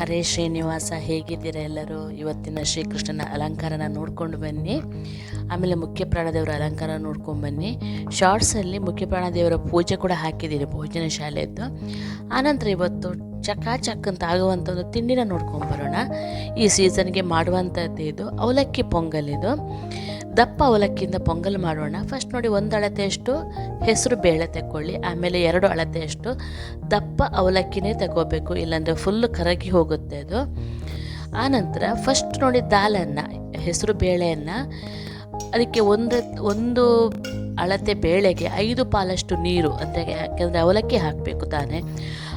ಹರೇ ಶ್ರೀನಿವಾಸ, ಹೇಗಿದ್ದೀರ ಎಲ್ಲರೂ? ಇವತ್ತಿನ ಶ್ರೀಕೃಷ್ಣನ ಅಲಂಕಾರನ ನೋಡ್ಕೊಂಡು ಬನ್ನಿ. ಆಮೇಲೆ ಮುಖ್ಯ ಪ್ರಾಣದೇವರ ಅಲಂಕಾರ ನೋಡ್ಕೊಂಡು ಬನ್ನಿ. ಶಾರ್ಟ್ಸಲ್ಲಿ ಮುಖ್ಯ ಪ್ರಾಣದೇವರ ಪೂಜೆ ಕೂಡ ಹಾಕಿದ್ದೀರಿ, ಭೋಜನ ಶಾಲೆಯದ್ದು. ಆನಂತರ ಇವತ್ತು ಚಕಾಚಕ್ ಅಂತ ಆಗುವಂಥ ಒಂದು ತಿಂಡಿನ ನೋಡ್ಕೊಂಡು ಬರೋಣ. ಈ ಸೀಸನ್ಗೆ ಮಾಡುವಂಥದ್ದು ಇದು ಅವಲಕ್ಕಿ ಪೊಂಗಲ್ ಇದು ದಪ್ಪ ಅವಲಕ್ಕಿಯಿಂದ ಪೊಂಗಲ್ ಮಾಡೋಣ. ಫಸ್ಟ್ ನೋಡಿ ಒಂದು ಅಳತೆಯಷ್ಟು ಹೆಸರು ಬೇಳೆ ತಗೊಳ್ಳಿ ಆಮೇಲೆ ಎರಡು ಅಳತೆಯಷ್ಟು ದಪ್ಪ ಅವಲಕ್ಕಿನೇ ತಗೋಬೇಕು, ಇಲ್ಲಾಂದರೆ ಫುಲ್ ಕರಗಿ ಹೋಗುತ್ತೆ ಅದು. ಆನಂತರ ಫಸ್ಟ್ ನೋಡಿ ದಾಲನ್ನು, ಹೆಸರು ಬೇಳೆಯನ್ನು ಅದಕ್ಕೆ ಒಂದು ಒಂದು ಅಳತೆ ಬೇಳೆಗೆ ಐದು ಪಾಲಷ್ಟು ನೀರು ಅಂದರೆ ಯಾಕೆಂದರೆ ಅವಲಕ್ಕಿ ಹಾಕಬೇಕು ತಾನೆ.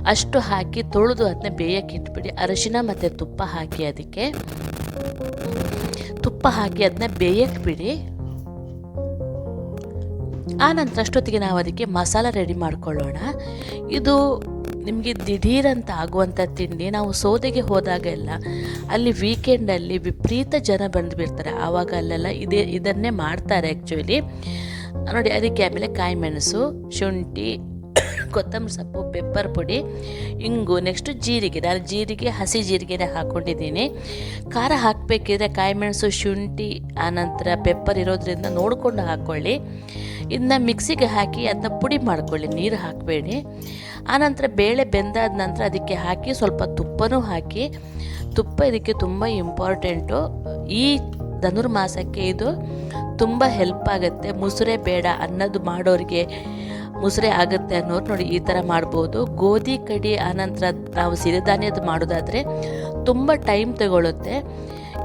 ಅಷ್ಟು ಹಾಕಿ ತೊಳೆದು ಅದನ್ನ ಬೇಯಕ್ಕೆ ಇಟ್ಬಿಡಿ. ಅರಿಶಿನ ಮತ್ತು ತುಪ್ಪ ಹಾಕಿ ಅದಕ್ಕೆ. ತುಪ್ಪ ಹಾಕಿ ಅದನ್ನ ಬೇಯಕ್ಕೆ ಬಿಡಿ. ಆ ನಂತರ ಅಷ್ಟೊತ್ತಿಗೆ ನಾವು ಅದಕ್ಕೆ ಮಸಾಲ ರೆಡಿ ಮಾಡ್ಕೊಳ್ಳೋಣ. ಇದು ನಿಮಗೆ ದಿಢೀರಂತ ಆಗುವಂಥ ತಿಂಡಿ ನಾವು ಸೌದೆಗೆ ಹೋದಾಗೆಲ್ಲ ಅಲ್ಲಿ ವೀಕೆಂಡಲ್ಲಿ ವಿಪರೀತ ಜನ ಬಂದುಬಿಡ್ತಾರೆ. ಆವಾಗ ಅಲ್ಲೆಲ್ಲ ಇದೇ, ಇದನ್ನೇ ಮಾಡ್ತಾರೆ ಆ್ಯಕ್ಚುಲಿ ನೋಡಿ, ಅದಕ್ಕೆ ಆಮೇಲೆ ಕಾಯಿ ಮೆಣಸು, ಶುಂಠಿ, ಕೊತ್ತಂಬರಿ ಸೊಪ್ಪು ಪೆಪ್ಪರ್ ಪುಡಿ, ಇಂಗು ನೆಕ್ಸ್ಟು ಜೀರಿಗೆ. ನಾನು ಜೀರಿಗೆ, ಹಸಿ ಜೀರಿಗೆನೇ ಹಾಕ್ಕೊಂಡಿದ್ದೀನಿ ಖಾರ ಹಾಕಬೇಕಿದ್ರೆ ಕಾಯಿ ಮೆಣಸು, ಶುಂಠಿ, ಆನಂತರ ಪೆಪ್ಪರ್ ಇರೋದ್ರಿಂದ ನೋಡಿಕೊಂಡು ಹಾಕ್ಕೊಳ್ಳಿ ಇದನ್ನ ಮಿಕ್ಸಿಗೆ ಹಾಕಿ ಅದನ್ನ ಪುಡಿ ಮಾಡ್ಕೊಳ್ಳಿ, ನೀರು ಹಾಕಬೇಡಿ. ಆನಂತರ ಬೇಳೆ ಬೆಂದಾದ ನಂತರ ಅದಕ್ಕೆ ಹಾಕಿ ಸ್ವಲ್ಪ ತುಪ್ಪನೂ ಹಾಕಿ, ತುಪ್ಪ ಇದಕ್ಕೆ ತುಂಬ ಇಂಪಾರ್ಟೆಂಟು. ಈ ಧನುರ್ಮಾಸಕ್ಕೆ ಇದು ತುಂಬ ಹೆಲ್ಪ್ ಆಗುತ್ತೆ. ಮುಸುರೆ ಬೇಡ ಅನ್ನೋದು ಮಾಡೋರಿಗೆ ಮುಸುರೆ ಆಗುತ್ತೆ ಅನ್ನೋರು ನೋಡಿ ಈ ಥರ ಮಾಡ್ಬೋದು. ಗೋಧಿ ಕಡಿ ಆನಂತರ ನಾವು ಸಿರಿಧಾನ್ಯದ ಮಾಡೋದಾದರೆ ತುಂಬ ಟೈಮ್ ತಗೊಳ್ಳುತ್ತೆ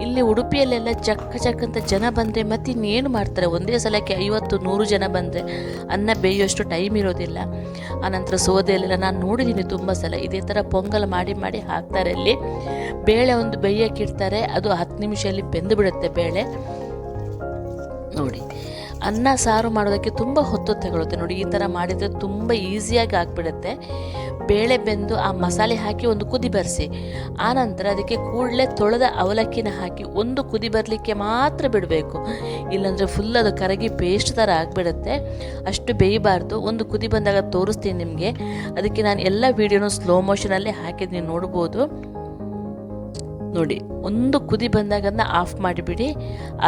ಇಲ್ಲಿ ಉಡುಪಿಯಲ್ಲೆಲ್ಲ ಚಕ್ಕ ಚಕ್ಕ ಅಂತ ಜನ ಬಂದರೆ ಮತ್ತೆ ಇನ್ನೇನು ಮಾಡ್ತಾರೆ? ಒಂದೇ ಸಲಕ್ಕೆ ಐವತ್ತು, ನೂರು ಜನ ಬಂದರೆ ಅನ್ನ ಬೇಯುವಷ್ಟು ಟೈಮ್ ಇರೋದಿಲ್ಲ. ಆನಂತರ ಸೋದೆಯಲ್ಲೆಲ್ಲ ನಾನು ನೋಡಿದ್ದೀನಿ ತುಂಬ ಸಲ. ಇದೇ ಥರ ಪೊಂಗಲ್ ಮಾಡಿ ಮಾಡಿ ಹಾಕ್ತಾರೆ ಅಲ್ಲಿ. ಬೇಳೆ ಒಂದು ಬೇಯಕ್ಕಿಡ್ತಾರೆ ಅದು ಹತ್ತು ನಿಮಿಷದಲ್ಲಿ ಬೆಂದು ಬಿಡುತ್ತೆ ಬೇಳೆ. ನೋಡಿ, ಅನ್ನ ಸಾರು ಮಾಡೋದಕ್ಕೆ ತುಂಬ ಹೊತ್ತು ತಗೊಳುತ್ತೆ. ನೋಡಿ, ಈ ಥರ ಮಾಡಿದರೆ ತುಂಬ ಈಸಿಯಾಗಿ ಆಗಿಬಿಡುತ್ತೆ. ಬೇಳೆ ಬೆಂದು ಆ ಮಸಾಲೆ ಹಾಕಿ ಒಂದು ಕುದಿ ಬರೆಸಿ. ಆನಂತರ ಅದಕ್ಕೆ ಕೂಡಲೇ ತೊಳೆದ ಅವಲಕ್ಕಿನ ಹಾಕಿ ಒಂದು ಕುದಿ ಬರಲಿಕ್ಕೆ ಮಾತ್ರ ಬಿಡಬೇಕು. ಇಲ್ಲಾಂದರೆ ಫುಲ್ ಅದು ಕರಗಿ ಪೇಸ್ಟ್ ಥರ ಆಗಿಬಿಡುತ್ತೆ. ಅಷ್ಟು ಬೇಯಬಾರ್ದು. ಒಂದು ಕುದಿ ಬಂದಾಗ ತೋರಿಸ್ತೀನಿ ನಿಮಗೆ. ಅದಕ್ಕೆ ನಾನು ಎಲ್ಲ ವೀಡಿಯೋನು ಸ್ಲೋ ಮೋಷನಲ್ಲೇ ಹಾಕಿದ್ದೀನಿ ನೋಡ್ಬೋದು. ನೋಡಿ, ಒಂದು ಕುದಿ ಬಂದಾಗ ಅದನ್ನ ಆಫ್ ಮಾಡಿಬಿಡಿ.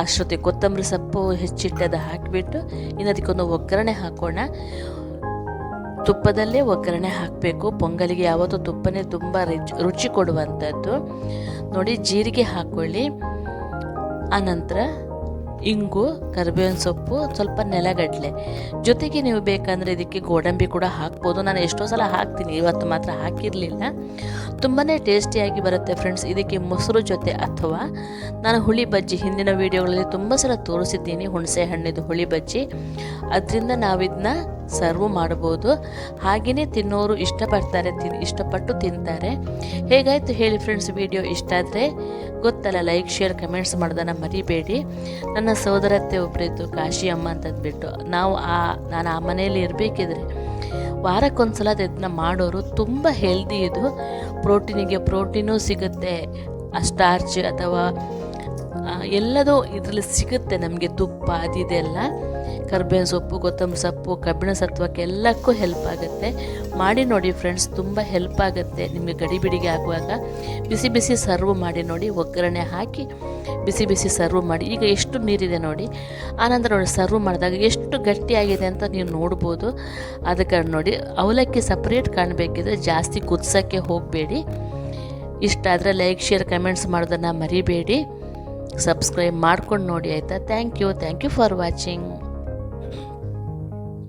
ಅಷ್ಟೊತ್ತಿಗೆ ಕೊತ್ತಂಬರಿ ಸೊಪ್ಪು ಹೆಚ್ಚಿಟ್ಟದ ಹಾಕಿಬಿಟ್ಟು ಇನ್ನು ಅದಕ್ಕೊಂದು ಒಗ್ಗರಣೆ ಹಾಕೋಣ. ತುಪ್ಪದಲ್ಲೇ ಒಗ್ಗರಣೆ ಹಾಕಬೇಕು. ಪೊಂಗಲಿಗೆ ಯಾವತ್ತೂ ತುಪ್ಪನೇ ತುಂಬ ರುಚಿ ರುಚಿ ಕೊಡುವಂಥದ್ದು. ನೋಡಿ, ಜೀರಿಗೆ ಹಾಕ್ಕೊಳ್ಳಿ ಆನಂತರ ಇಂಗು, ಕರಿಬೇವಿನ ಸೊಪ್ಪು, ಸ್ವಲ್ಪ ನೆಲಗಡಲೆ. ಜೊತೆಗೆ ನೀವು ಬೇಕಂದರೆ ಇದಕ್ಕೆ ಗೋಡಂಬಿ ಕೂಡ ಹಾಕ್ಬೋದು. ನಾನು ಎಷ್ಟೋ ಸಲ ಹಾಕ್ತೀನಿ, ಇವತ್ತು ಮಾತ್ರ ಹಾಕಿರಲಿಲ್ಲ. ತುಂಬಾ ಟೇಸ್ಟಿಯಾಗಿ ಬರುತ್ತೆ ಫ್ರೆಂಡ್ಸ್, ಇದಕ್ಕೆ ಮೊಸರು ಜೊತೆ ಅಥವಾ ನಾನು ಹುಳಿ ಬಜ್ಜಿ ಹಿಂದಿನ ವೀಡಿಯೋಗಳಲ್ಲಿ ತುಂಬ ಸಲ ತೋರಿಸಿದ್ದೀನಿ, ಹುಣಸೆ ಹಣ್ಣಿದು ಹುಳಿ ಬಜ್ಜಿ. ಅದರಿಂದ ನಾವಿದನ್ನ ಸರ್ವ್ ಮಾಡ್ಬೋದು. ಹಾಗೆಯೇ ತಿನ್ನೋರು ಇಷ್ಟಪಡ್ತಾರೆ ತಿನ್ ಇಷ್ಟಪಟ್ಟು ತಿಂತಾರೆ. ಹೇಗಾಯಿತು ಹೇಳಿ ಫ್ರೆಂಡ್ಸ್ ವಿಡಿಯೋ ಇಷ್ಟ ಆದರೆ ಗೊತ್ತಲ್ಲ ಲೈಕ್ ಶೇರ್ ಕಮೆಂಟ್ಸ್ ಮಾಡೋದನ್ನು ಮರಿಬೇಡಿ. ನನ್ನ ಸೋದರತ್ತೆ ಒಬ್ಬರಿದ್ದು ಕಾಶಿ ಅಮ್ಮ ಅಂತಂದ್ಬಿಟ್ಟು, ನಾವು ಆ, ನಾನು ಆ ಮನೆಯಲ್ಲಿ ಇರಬೇಕಿದ್ರೆ ವಾರಕ್ಕೊಂದ್ಸಲ ಅದನ್ನ ಮಾಡೋರು ತುಂಬ ಹೆಲ್ದಿ ಇದು. ಪ್ರೋಟೀನಿಗೆ ಪ್ರೋಟೀನೂ ಸಿಗುತ್ತೆ. ಸ್ಟಾರ್ಚ್ ಅಥವಾ ಎಲ್ಲದೂ ಇದರಲ್ಲಿ ಸಿಗುತ್ತೆ ನಮಗೆ ತುಪ್ಪ ಅದಿದೆಲ್ಲ ಕರ್ಬೇವಿನ ಸೊಪ್ಪು, ಕೊತ್ತಂಬರಿ ಸೊಪ್ಪು, ಕಬ್ಬಿಣ ಸತ್ವಕ್ಕೆ ಎಲ್ಲಕ್ಕೂ ಹೆಲ್ಪ್ ಆಗುತ್ತೆ. ಮಾಡಿ ನೋಡಿ ಫ್ರೆಂಡ್ಸ್ ತುಂಬ ಹೆಲ್ಪ್ ಆಗುತ್ತೆ ನಿಮಗೆ ಗಡಿಬಿಡಿಗೆ ಆಗುವಾಗ. ಬಿಸಿ ಬಿಸಿ ಸರ್ವ್ ಮಾಡಿ ನೋಡಿ, ಒಗ್ಗರಣೆ ಹಾಕಿ ಬಿಸಿ ಬಿಸಿ ಸರ್ವ್ ಮಾಡಿ. ಈಗ ಎಷ್ಟು ನೀರಿದೆ ನೋಡಿ, ಆನಂತರ ನೋಡಿ ಸರ್ವ್ ಮಾಡಿದಾಗ ಎಷ್ಟು ಗಟ್ಟಿಯಾಗಿದೆ ಅಂತ ನೀವು ನೋಡ್ಬೋದು. ಅದಕ್ಕೆ ನೋಡಿ, ಅವಲಕ್ಕಿ ಸಪ್ರೇಟ್ ಕಾಣಬೇಕಿದ್ರೆ ಜಾಸ್ತಿ ಕುದಿಸೋಕ್ಕೆ ಹೋಗಬೇಡಿ. ಇಷ್ಟ ಆದರೆ ಲೈಕ್ ಶೇರ್ ಕಮೆಂಟ್ಸ್ ಮಾಡೋದನ್ನು ಮರಿಬೇಡಿ. ಸಬ್ಸ್ಕ್ರೈಬ್ ಮಾಡ್ಕೊಂಡು ನೋಡಿ ಆಯಿತಾ? Thank you thank you for watching